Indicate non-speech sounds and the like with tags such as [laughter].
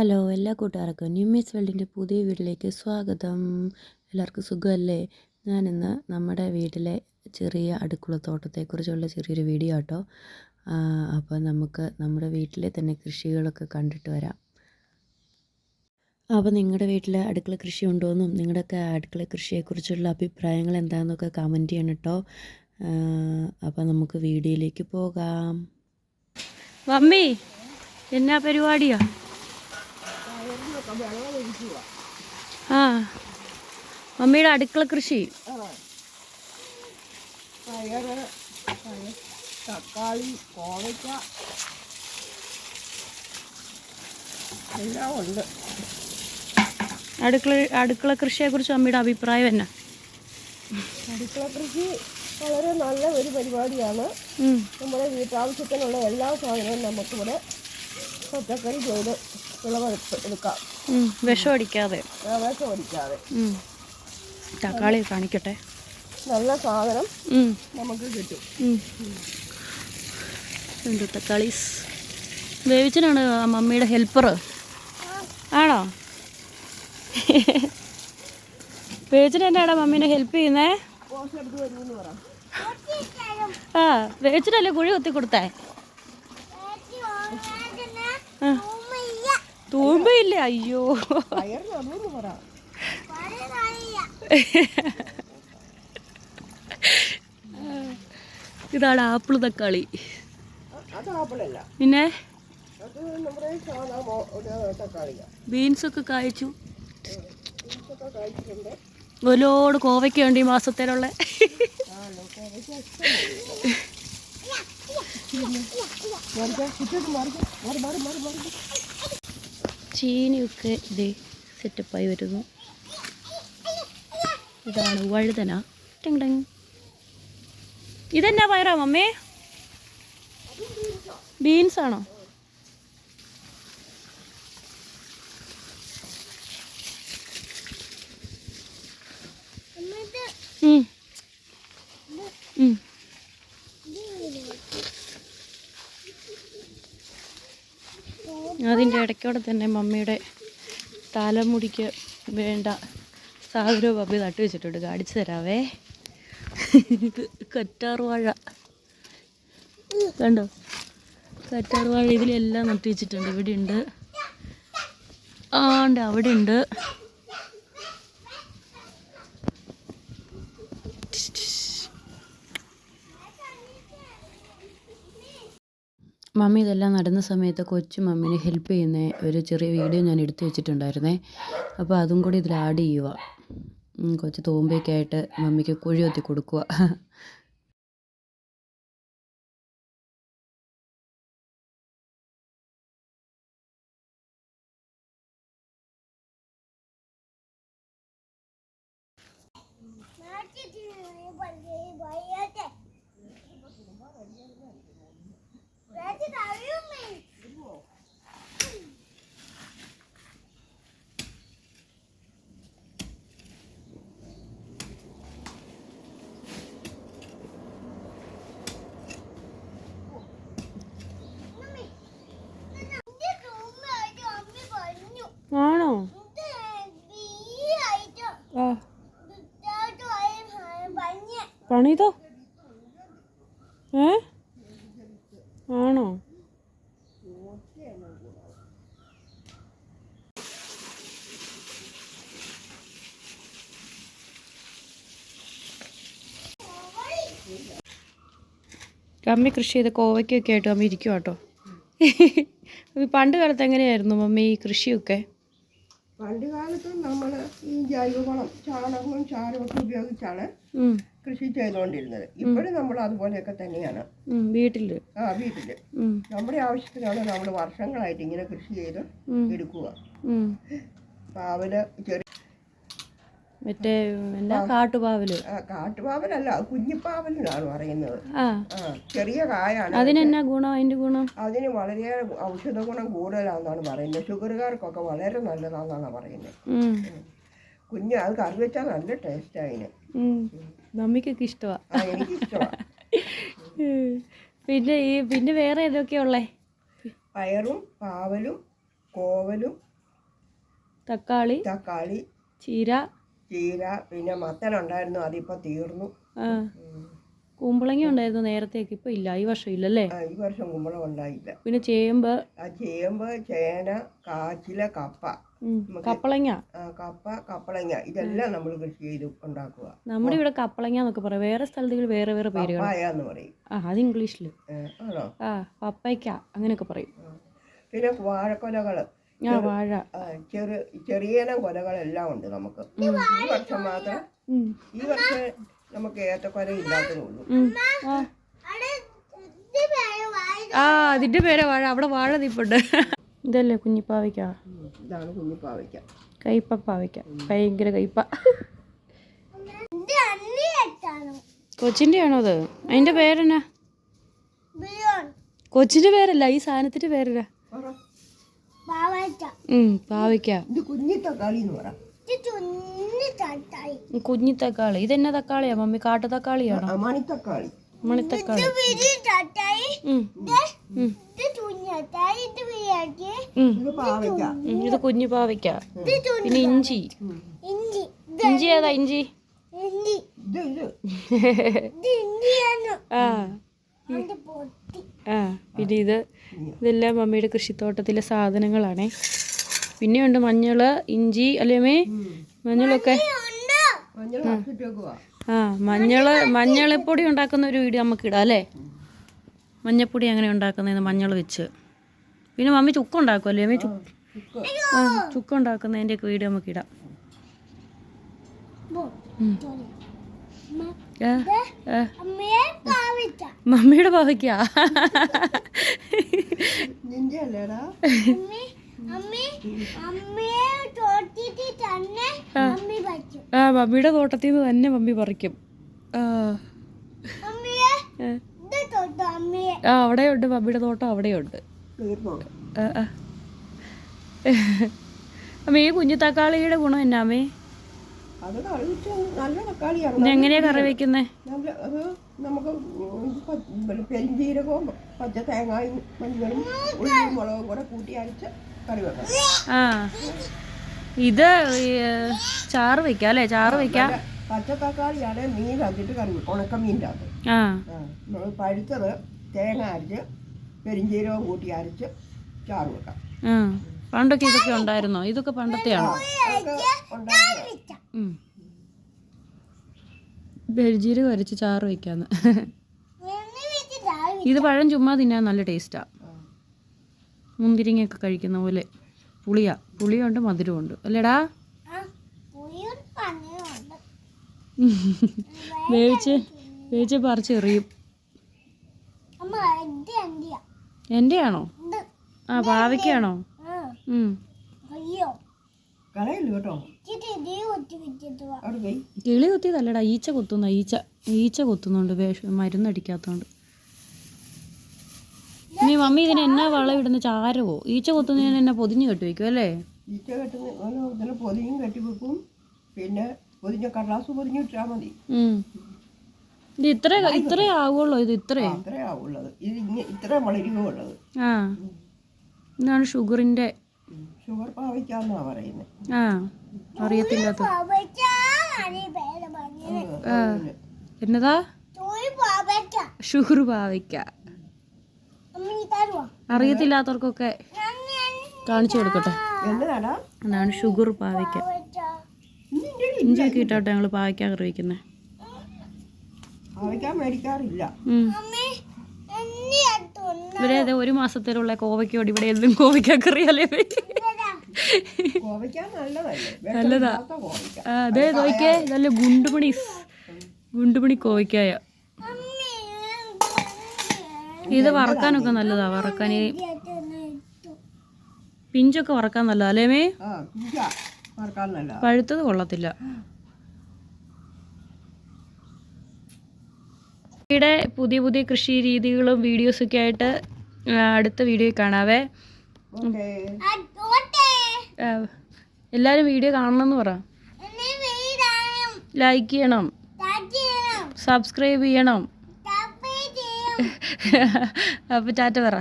Hello എല്ലാ കൂട്ടുകാർക്കും ന്യൂമീസ് വേൾഡിന്റെ പുതിയ വീട്ടിലേക്ക് സ്വാഗതം. എല്ലാവർക്കും സുഖമല്ലേ? ഞാനിന്ന് നമ്മുടെ വീട്ടിലെ ചെറിയ അടുക്കളത്തോട്ടത്തെക്കുറിച്ചുള്ള ചെറിയൊരു വീഡിയോ കേട്ടോ അപ്പോൾ നമുക്ക് നമ്മുടെ വീട്ടിലെ തന്നെ കൃഷികളൊക്കെ കണ്ടിട്ട് വരാം. അപ്പോൾ നിങ്ങളുടെ വീട്ടിൽ അടുക്കള കൃഷി ഉണ്ടോയെന്നും നിങ്ങളുടെയൊക്കെ അടുക്കള കൃഷിയെക്കുറിച്ചുള്ള അഭിപ്രായങ്ങൾ എന്താണെന്നൊക്കെ കമന്റ് ചെയ്യണം കേട്ടോ. അപ്പോൾ നമുക്ക് വീഡിയോയിലേക്ക് പോകാം. മമ്മി എന്നാ പരിപാടിയാ? ആ. മമ്മിയുടെ അടുക്കള കൃഷി. തക്കാളി കോവയ്ക്ക എല്ലാം ഉണ്ട് അടുക്കള അടുക്കള കൃഷിയെക്കുറിച്ച് അമ്മയുടെ അഭിപ്രായം എന്നാ? അടുക്കള കൃഷി വളരെ നല്ല ഒരു പരിപാടിയാണ്. നമ്മുടെ വീട്ടാവശ്യത്തിനുള്ള എല്ലാ സാധനവും നമുക്കിവിടെ പച്ചക്കറി ചെയ്ത് വിളവെടുപ്പ് എടുക്കാം വിഷം അടിക്കാതെ വിഷം തക്കാളി കാണിക്കട്ടെ? നല്ല സാധനം നമുക്ക് കിട്ടും. തക്കാളി ഉണ്ട് തക്കാളീസ് വേവിച്ചനാണ് മമ്മിയുടെ ഹെൽപ്പർ. ആണോ? വേവിച്ചൻ എന്നാടാ മമ്മീനെ ഹെൽപ്പ് ചെയ്യുന്നേ? പോസ്റ്റ് എടുത്ത് വരുമെന്ന് പറ. ആ വേവിച്ചനല്ലേ കുഴി കുത്തി കൊടുത്തേ ആ. തൂമ്പയില്ല? അയ്യോ. ഇതാണ് ആപ്പിൾ തക്കാളി. പിന്നെ? ബീൻസ് ഒക്കെ കായ്ച്ചു. ഒരുപാട് കോവയ്ക്ക ഉണ്ട് ഈ മാസത്തേലുള്ള. മറിച്ച് [laughs] ചീനിയൊക്കെ ഇത് സെറ്റപ്പായി വരുന്നു. ഇതാണ് വഴുതന. ടിങ് ടിങ്. ഇതെന്നാ പയറാ മമ്മേ? ബീൻസ് ആണോ ഉം. ഉം. അതിന്റെ ഇടയ്ക്കൂടെ തന്നെ മമ്മിയുടെ തലമുടിക്ക് വേണ്ട സാഗരവും മമ്മി നട്ടു വെച്ചിട്ടുണ്ട്. കാണിച്ചു തരാവേ. ഇത് കറ്റാർവാഴ കണ്ടോ? കറ്റാർവാഴ ഇതിലെല്ലാം നട്ടു വെച്ചിട്ടുണ്ട്. ഇവിടെ ഉണ്ട് ആണ്ട് അവിടെ ഉണ്ട് മമ്മി ഇതെല്ലാം നടന്ന സമയത്ത് കൊച്ചു മമ്മീനെ ഹെൽപ്പ് ചെയ്യുന്ന ഒരു ചെറിയ വീഡിയോ ഞാൻ എടുത്തു വെച്ചിട്ടുണ്ടായിരുന്നേ. അപ്പോൾ അതും കൂടി ഇതിൽ ആഡ് ചെയ്യുക കൊച്ചു തൂമ്പയൊക്കെ ആയിട്ട് മമ്മിക്ക് കുഴി ഒത്തി കൊടുക്കുക ആണോ ആ പണിതോ ഏ? ആണോ? അമ്മി കൃഷി ചെയ്ത കോവയ്ക്കൊക്കെ ആയിട്ട് അമ്മ ഇരിക്കും കേട്ടോ പണ്ട് കാലത്ത് എങ്ങനെയായിരുന്നു മമ്മി ഈ കൃഷിയൊക്കെ? പണ്ട് കാലത്ത് നമ്മൾ ഈ ജൈവവളം ചാണകവും ചാരവും ഒക്കെ ഉപയോഗിച്ചാണ് കൃഷി ചെയ്തുകൊണ്ടിരുന്നത് ഇപ്പോഴും നമ്മൾ അതുപോലെയൊക്കെ തന്നെയാണ്. വീട്ടിൽ വീട്ടിൽ. ആ വീട്ടിൽ നമ്മുടെ ആവശ്യത്തിനാണ് നമ്മൾ വർഷങ്ങളായിട്ട് ഇങ്ങനെ കൃഷി ചെയ്ത് എടുക്കുക. പാവൽ ചെറിയ മറ്റേ എന്നാ കാട്ടുപാവൽ. കാട്ടുപാവലല്ല കുഞ്ഞിപ്പാവലിനാണ് പറയുന്നത്. ചെറിയ കായാണ്. അതിനെന്നാ ഗുണം? അതിന്റെ ഗുണം? അതിന് വളരെ ഔഷധ ഗുണം കൂടുതലാണെന്നാണ് പറയുന്നത്. ഷുഗറുകാർക്കൊക്കെ വളരെ നല്ലതാണെന്നാണ് പറയുന്നത്. കുഞ്ഞ് അത് കറി വെച്ചാൽ നല്ല ടേസ്റ്റ് അതിന്. മമ്മിക്കൊക്കെ ഇഷ്ടമാ ആ എനിക്കിഷ്ടമാണ് പിന്നെ ഈ പിന്നെ വേറെ ഏതൊക്കെയാ ഉള്ളേ? പയറും പാവലും കോവലും തക്കാളി തക്കാളി ചീര. ചീര പിന്നെ മത്തൻ ഉണ്ടായിരുന്നു അതിപ്പോ തീർന്നു. കുമ്പളങ്ങ ഉണ്ടായിരുന്നു നേരത്തേക്ക് ഇപ്പൊ ഇല്ല ഈ വർഷം ഇല്ലല്ലേ? ഈ വർഷം കുമ്പളം ഉണ്ടായില്ല. പിന്നെ ചേമ്പ്. ചേമ്പ് ചേന കാച്ചില കപ്പ. കപ്പളങ്ങ. കപ്പ കപ്പളങ്ങ. ഇതെല്ലാം നമ്മൾ കൃഷി ചെയ്ത് ഉണ്ടാക്കുക. നമ്മുടെ ഇവിടെ കപ്പളങ്ങ എന്നൊക്കെ പറയാം. വേറെ സ്ഥലത്തുകൾ വേറെ വേറെ പേരുകൾ പപ്പായ പറയും. ആ അത് ഇംഗ്ലീഷിൽ. ആ പപ്പയ്ക്ക അങ്ങനെയൊക്കെ പറയും. പിന്നെ വാഴക്കൊലകൾ. ആ വാഴ. ചെറു ചെറിയനം കൊലകളെല്ലാം ഉണ്ട് നമുക്ക്. ഈ വർഷം മാത്രം ഈ വർഷം നമുക്ക് ഏത്തക്കൊല ഇല്ലാത്തതുള്ളൂ. ആ അതിന്റെ പേരെ വാഴ. അവിടെ വാഴ നിപ്പുണ്ട്. ഇതല്ലേ കുഞ്ഞിപ്പാവയ്ക്ക. ഇതാണ് കുഞ്ഞിപ്പാവയ്ക്ക കയ്പ പാവയ്ക്ക. ഭയങ്കര കയ്പ കൊച്ചിന്റെ ആണോ അത്? അതിന്റെ പേരെന്നാ? കൊച്ചിന്റെ പേരല്ല ഈ സാധനത്തിന്റെ പേരെന്നാ? പാവയ്ക്ക. കുഞ്ഞി തക്കാളി എന്ന് പറ. കുഞ്ഞി തക്കാളി. ഇതെന്നാ തക്കാളിയാ മമ്മി? കാട്ടു തക്കാളിയാണോ? ആ, മണിത്തക്കാളി മണിത്തക്കാളി ഇത് കുഞ്ഞു പാവയ്ക്ക. പിന്നെ ഇഞ്ചി. ഇഞ്ചി. ഏതാ ഇഞ്ചി? ആ. ആ. പിന്നെ ഇത് ഇതെല്ലാം മമ്മിയുടെ കൃഷിത്തോട്ടത്തിലെ സാധനങ്ങളാണ്. പിന്നെയുണ്ട് മഞ്ഞൾ ഇഞ്ചി അല്ലേ മേ മഞ്ഞളൊക്കെ. മഞ്ഞൾ ആ മഞ്ഞൾ മഞ്ഞളിപ്പൊടി ഉണ്ടാക്കുന്ന ഒരു വീഡിയോ നമുക്ക് ഇടാം അല്ലേ? മഞ്ഞപ്പൊടി അങ്ങനെ ഉണ്ടാക്കുന്നതിന് മഞ്ഞൾ വെച്ച്. പിന്നെ മമ്മി ചുക്ക് ഉണ്ടാക്കുമല്ലേ അല്ലേ അമ്മി ചുക്ക് ആ ചുക്ക് ഉണ്ടാക്കുന്നതിന്റെയൊക്കെ വീഡിയോ നമുക്ക് ഇടാം. മമ്മിയുടെ പാവയ്ക്കാ? നിന്റെ അല്ലേടാ ആ മമ്മിയുടെ തോട്ടത്തിൽ നിന്ന് തന്നെ മമ്മി പറിക്കും. ആ. അവിടെയുണ്ട് മമ്മിയുടെ തോട്ടം അവിടെയുണ്ട്. തീർന്നോ ആ, ആ. അമ്മേ ഈ കുഞ്ഞു തക്കാളിയുടെ ഗുണം എന്നാ അമ്മേ? എങ്ങനെയാ നല്ല തക്കാളിയാണ് ഇതെങ്ങനെയാ കറി വെക്കുന്നേ? നമുക്ക് പച്ച തേങ്ങായും മഞ്ഞളും ഉള്ളിയും മുളകും കൂടെ കൂട്ടി അരച്ച് കറി വെക്കണം. ആ. ഇത് ചാറ് വെക്കാം അല്ലേ? ചാറ് വെക്കാം. പച്ചത്തക്കാളിയാണ് മീൻ അകത്തിട്ട് കറി വെക്കും ഉണക്കമീന്റെ അത് പഴുത്തത് തേങ്ങ അരച്ച് പെരിഞ്ചീരകം കൂട്ടി അരച്ച് ചാറ് വെക്കാം. പണ്ടൊക്കെ ഇതൊക്കെ ഉണ്ടായിരുന്നോ? ഇതൊക്കെ പണ്ടത്തെയാണോ പെരിഞ്ചീരകം അരച്ച് ചാറ് വെക്കാന്ന്. ഇത് പഴം ചുമ്മാ തിന്നാൻ നല്ല ടേസ്റ്റാ. മുന്തിരിങ്ങയൊക്കെ കഴിക്കുന്ന പോലെ. പുളിയാ. പുളിയുണ്ട് മധുരമുണ്ട്. അല്ലേടാ? വേവിച്ച് വേവിച്ച് പറിച്ച് എറിയും. എന്റെ ആണോ ആ പാവയ്ക്കാണോ കിളി കുത്തിയതല്ലടാ ഈച്ച കുത്തുന്ന ഈച്ച ഈച്ച കുത്തുന്നുണ്ട് വേഷ മരുന്നടിക്കാത്തോണ്ട്. മമ്മി ഇതിന് എന്നാ വളം ഇടുന്ന? ചാരവോ? ഈച്ച കൊത്തുന്നതിന് എന്നെ പൊതിഞ്ഞ് കെട്ടി വെക്കും അല്ലേ? ഈച്ച കെട്ടുന്ന പൊതിഞ്ഞും പൊതിയും കെട്ടി വെക്കും. പിന്നെ പൊതിഞ്ഞ കടലാസ് പൊതിഞ്ഞ് ഇട്ടാൽ മതി. ഇത് ഇത്ര ഇത്രേ ആവുള്ളൂ? ഇത് ഇത്രേ? ഇത്രേ ആവുള്ളത്. ഇത് ഇങ്ങനെ ഇത്ര വളരുകയുള്ളത് ആ. ഇതാണ് ഷുഗറിന്റെ ഷുഗർ പാവയ്ക്കാന്നാ പറയുന്നത് ആ. അറിയത്തില്ലാത്ത എന്നതാ? ഷുഗർ പാവയ്ക്ക. അറിയത്തില്ലാത്തവർക്കൊക്കെ കാണിച്ചു കൊടുക്കട്ടെ. എന്താണ്? അതാണ് ഷുഗർ പാവയ്ക്ക. ഇഞ്ചിയൊക്കെ ഇട്ടോട്ടെ ഞങ്ങൾ പാവയ്ക്ക കറി വയ്ക്കുന്നത് പാവയ്ക്കാൻ മേടിക്കാറില്ല ഇവരെ അതെ ഒരു മാസത്തിലുള്ള കോവയ്ക്കോട് ഇവിടെ എന്തും കോവയ്ക്ക നല്ലതല്ലേ? നല്ലതാ. അതെ നോക്കിയേ നല്ല ഗുണ്ടുമണി ഗുണ്ടുമണി കോവയ്ക്കായ. ഇത് വറക്കാനൊക്കെ നല്ലതാ വറക്കാൻ. ഈ പിഞ്ചൊക്കെ വറക്കാൻ നല്ലതാ അല്ലേ മേ? ആ പിഞ്ച വറക്കാൻ നല്ല പഴുത്തത് കൊള്ളത്തില്ല. ഇവിടെ പുതിയ പുതിയ കൃഷി രീതികളും വീഡിയോസൊക്കെ ആയിട്ട് അടുത്ത വീഡിയോ കാണാവേ. എല്ലാവരും വീഡിയോ കാണണമെന്ന് പറ. ലൈക്ക് ചെയ്യണം. സബ്സ്ക്രൈബ് ചെയ്യണം. [laughs] അപ്പോൾ ടാറ്റ പറ.